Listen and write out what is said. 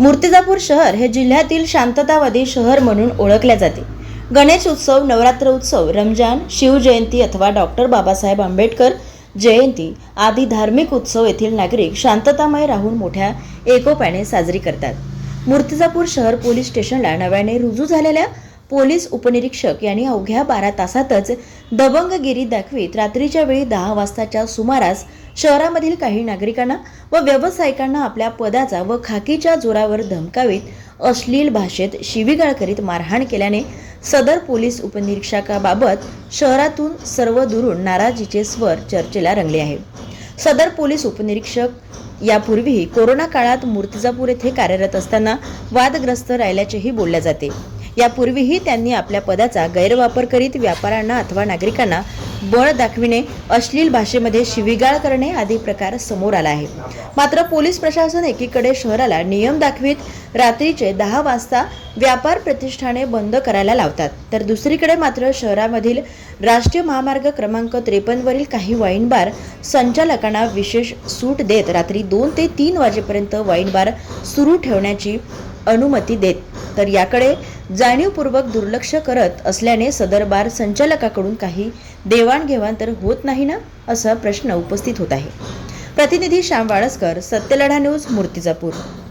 मूर्तिजापूर शहर हे जिल्ह्यातील शांततावादी शहर म्हणून ओळखले जाते. गणेश उत्सव नवरात्र उत्सव रमजान शिवजयंती अथवा डॉक्टर बाबासाहेब आंबेडकर जयंती आदी धार्मिक उत्सव येथील नागरिक शांततामय राहून मोठ्या एकोप्याने साजरी करतात. मूर्तिजापूर शहर पोलीस स्टेशनला नव्याने रुजू झालेल्या पोलीस उपनिरीक्षक यांनी अवघ्या बारा तासातच दबंगगिरी दाखवीत रात्रीच्या वेळी दहा वाजताच्या सुमारास शहरामधील काही नागरिकांना व व्यावसायिकांना आपल्या पदाचा व खाकीच्या जोरावर धमकावीत अश्लील भाषेत शिवीगाळ करीत मारहाण केल्याने सदर पोलीस उपनिरीक्षकाबाबत शहरातून सर्व दुरून नाराजीचे स्वर चर्चेला रंगले आहे. सदर पोलीस उपनिरीक्षक यापूर्वीही कोरोना काळात मूर्तिजापूर येथे कार्यरत असताना वादग्रस्त राहिल्याचेही बोलले जाते. यापूर्वीही त्यांनी आपल्या पदाचा गैरवापर करीत व्यापाऱ्यांना अथवा नागरिकांना बळ दाखविणे अश्लील भाषेमध्ये शिवीगाळ करणे आदी प्रकार समोर आला आहे. मात्र पोलीस प्रशासन एकीकडे शहराला नियम दाखवीत रात्रीचे दहा वाजता व्यापार प्रतिष्ठाने बंद करायला लावतात. तर दुसरीकडे मात्र शहरामधील राष्ट्रीय महामार्ग क्रमांक त्रेपन्नवरील काही वाईन बार संचालकांना विशेष सूट देत रात्री दोन ते तीन वाजेपर्यंत वाईन बार सुरू ठेवण्याची अनुमती देत. तर याकडे जाणीवपूर्वक दुर्लक्ष करत असल्याने सदर बार संचालकाकडून काही देवाणघेवाण तर होत नाही ना असा प्रश्न उपस्थित होत आहे. प्रतिनिधी श्याम वाळसकर सत्यलढा न्यूज मूर्तिजापूर.